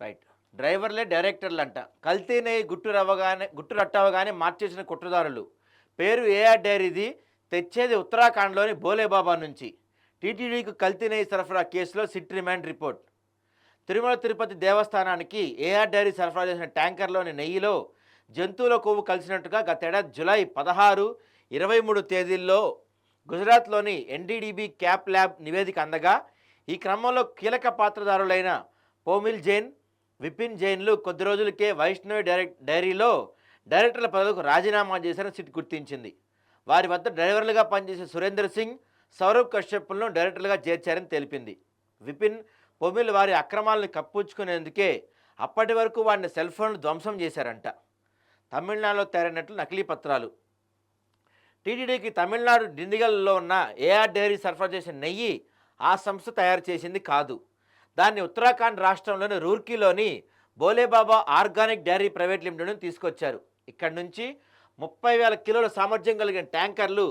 Right డ్రైవర్లే డైరెక్టర్లు అంట కల్తీ నెయ్యి గుట్టు రవ్వగానే గుట్టు రట్టవగానే మార్చేసిన కుట్రదారులు. పేరు ఏఆర్ డైరీది తెచ్చేది ఉత్తరాఖండ్లోని బోలేబాబా నుంచి. టీటీడీకి కల్తీ నెయ్యి సరఫరా కేసులో SIT remand report. Tirumala Tirupati దేవస్థానానికి ఏఆర్ డైరీ సరఫరా చేసిన ట్యాంకర్లోని నెయ్యిలో జంతువుల కొవ్వు కలిసినట్టుగా గతేడాది జులై పదహారు ఇరవై మూడు తేదీల్లో గుజరాత్లోని ఎన్డీడీబీ క్యాప్ ల్యాబ్ నివేదిక అందగా ఈ క్రమంలో కీలక పాత్రదారులైన పోమిల్ జైన్ విపిన్ జైన్లు కొద్ది రోజులకే వైష్ణవి డైరెక్ట్ డైరీలో డైరెక్టర్ల పదవికి రాజీనామా చేశారని సిట్ గుర్తించింది. వారి వద్ద డ్రైవర్లుగా పనిచేసే సురేందర్ సింగ్ సౌరవ్ కశ్యప్లను డైరెక్టర్లుగా చేర్చారని తెలిపింది. విపిన్ పొమిల్ వారి అక్రమాలను కప్పించుకునేందుకే అప్పటి వరకు వారిని సెల్ ఫోన్లు ధ్వంసం చేశారంట. తమిళనాడులో తయారైనట్లు నకిలీ పత్రాలు. టీటీడీకి తమిళనాడు డిండిగల్లో ఉన్న ఏఆర్ డైరీ సరఫరా చేసిన నెయ్యి ఆ సంస్థ తయారు చేసింది కాదు. దాన్ని ఉత్తరాఖండ్ రాష్ట్రంలోని రూర్కీలోని Bholebaba organic dairy private limited నుంచి తీసుకొచ్చారు. ఇక్కడ నుంచి ముప్పై వేల కిలోల సామర్థ్యం కలిగిన ట్యాంకర్లు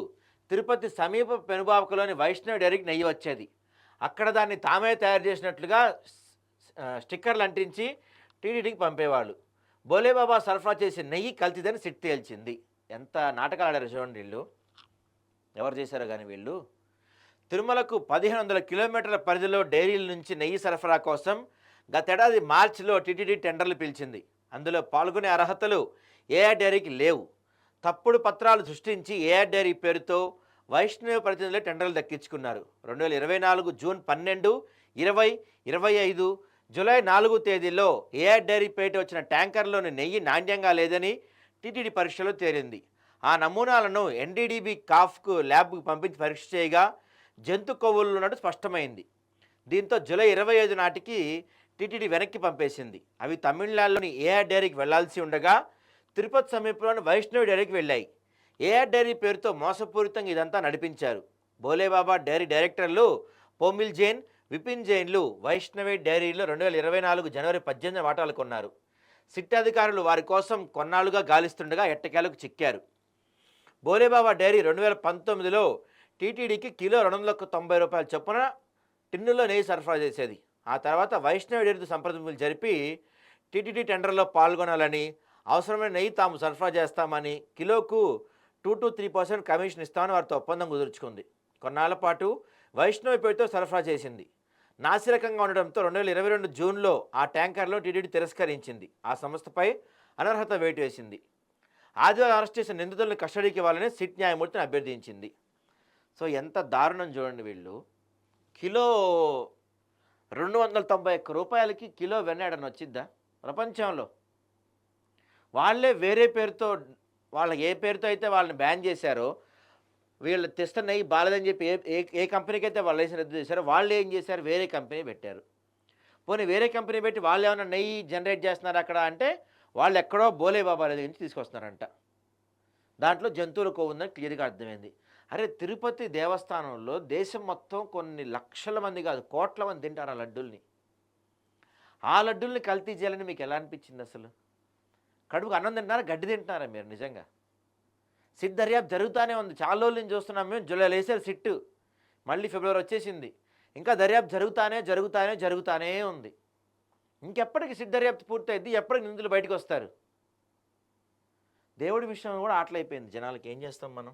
తిరుపతి సమీప పెనుబావకలోని వైష్ణవ్ డైరీకి నెయ్యి వచ్చేది. అక్కడ దాన్ని తామే తయారు చేసినట్లుగా స్టిక్కర్లు అంటించి టీడీడీకి పంపేవాళ్ళు. బోలేబాబా సరఫరా చేసే నెయ్యి కల్తీదని సిట్ తేల్చింది. ఎంత నాటకాలు ఆడారు చూడండి వీళ్ళు. ఎవరు చేశారో కానీ వీళ్ళు? తిరుమలకు పదిహేను వందల కిలోమీటర్ల పరిధిలో డైరీల నుంచి నెయ్యి సరఫరా కోసం గతేడాది మార్చిలో టీటీడీ టెండర్లు పిలిచింది. అందులో పాల్గొనే అర్హతలు ఏఆర్ డైరీకి లేవు. తప్పుడు పత్రాలు సృష్టించి ఏఆర్ డైరీ పేరుతో వైష్ణవ ప్రతినిధులు టెండర్లు దక్కించుకున్నారు. రెండు వేల ఇరవై నాలుగు జూన్ పన్నెండు ఇరవై ఇరవై ఐదు జూలై నాలుగు తేదీలో ఏఆర్ డైరీ పేట వచ్చిన ట్యాంకర్లోని నెయ్యి నాణ్యంగా లేదని టీటీడీ పరీక్షలో తేలింది ఆ నమూనాలను ఎన్డీడీబీ కాఫ్కు ల్యాబ్కు పంపించి పరీక్ష చేయగా జంతు కొవ్వులు ఉన్నట్టు స్పష్టమైంది. దీంతో జూలై ఇరవై ఐదు నాటికి టీటీడీ వెనక్కి పంపేసింది. అవి తమిళనాడులోని ఏఆర్ డైరీకి వెళ్ళాల్సి ఉండగా తిరుపతి సమీపంలోని వైష్ణవి డైరీకి వెళ్ళాయి. ఏఆర్ డైరీ పేరుతో మోసపూరితంగా ఇదంతా నడిపించారు. బోలేబాబా డైరీ డైరెక్టర్లు పోమిల్ జైన్ విపిన్ జైన్లు వైష్ణవి డైరీలో రెండు వేల ఇరవై నాలుగు జనవరి పద్దెనిమిది వాటాలు కొన్నారు. సిట్ అధికారులు వారి కోసం కొన్నాళ్ళుగా గాలిస్తుండగా ఎట్టకేలకు చిక్కారు. బోలేబాబా డైరీ రెండు వేల పంతొమ్మిదిలో టీటీడీకి కిలో రెండు వందలకు తొంభై రూపాయల చొప్పున టిన్నులో నెయ్యి సరఫరా చేసేది. ఆ తర్వాత వైష్ణవి డైరీతో సంప్రదింపులు జరిపి టీటీడీ టెండర్లో పాల్గొనాలని అవసరమైన నెయ్యి తాము సరఫరా చేస్తామని కిలోకు two to three percent commission ఇస్తామని వారితో ఒప్పందం కుదుర్చుకుంది. కొన్నాళ్ళ పాటు వైష్ణవి పేరుతో సరఫరా చేసింది. నాసిరకంగా ఉండడంతో రెండు వేల ఇరవై రెండు జూన్లో ఆ ట్యాంకర్లో టీటీడీ తిరస్కరించింది. ఆ సంస్థపై అనర్హత వేటు వేసింది. ఆదివారం అరెస్ట్ చేసిన నిందితులను కస్టడీకి ఇవ్వాలని సిట్ న్యాయమూర్తిని అభ్యర్థించింది. సో ఎంత దారుణం చూడండి వీళ్ళు. కిలో రెండు వందల తొంభై ఒక్క రూపాయలకి కిలో వెన్నాడని వచ్చిద్దా ప్రపంచంలో? వాళ్ళే వేరే పేరుతో వాళ్ళ ఏ పేరుతో అయితే వాళ్ళని బ్యాన్ చేశారో వీళ్ళు తెస్తున్నాయి నెయ్యి బాలేదని చెప్పి ఏ ఏ కంపెనీకైతే కంపెనీకి అయితే వాళ్ళు లైసెన్స్ రద్దు చేశారో వాళ్ళు ఏం చేశారు? వేరే కంపెనీ పెట్టారు. పోనీ వేరే కంపెనీ పెట్టి వాళ్ళు ఏమైనా నెయ్యి జనరేట్ చేస్తున్నారు అక్కడ అంటే వాళ్ళు ఎక్కడో బోలే బాబా దగ్గర నుంచి తీసుకొస్తున్నారంట. దాంట్లో జంతువుల కొవ్వు ఉందని క్లియర్గా అర్థమైంది. అరే తిరుపతి దేవస్థానంలో దేశం మొత్తం కొన్ని లక్షల మంది కాదు కోట్ల మంది తింటారు ఆ లడ్డుల్ని. ఆ లడ్డుల్ని కల్తీ చేయాలని మీకు ఎలా అనిపించింది అసలు? కడుపుకు అన్నం తింటున్నారా గడ్డి తింటున్నారా మీరు నిజంగా? సిట్ దర్యాప్తు జరుగుతూనే ఉంది. చాలా రోజుల నుంచి చూస్తున్నాం మేము. జూలై వేసారు సిట్టు. మళ్ళీ ఫిబ్రవరి వచ్చేసింది. ఇంకా దర్యాప్తు జరుగుతానే జరుగుతానే జరుగుతానే ఉంది. ఇంకెప్పటికి సిట్ దర్యాప్తు పూర్తయింది ఎప్పటికి నిందులు బయటకు వస్తారు? దేవుడి విషయం కూడా ఆటలైపోయింది జనాలకి ఏం చేస్తాం మనం?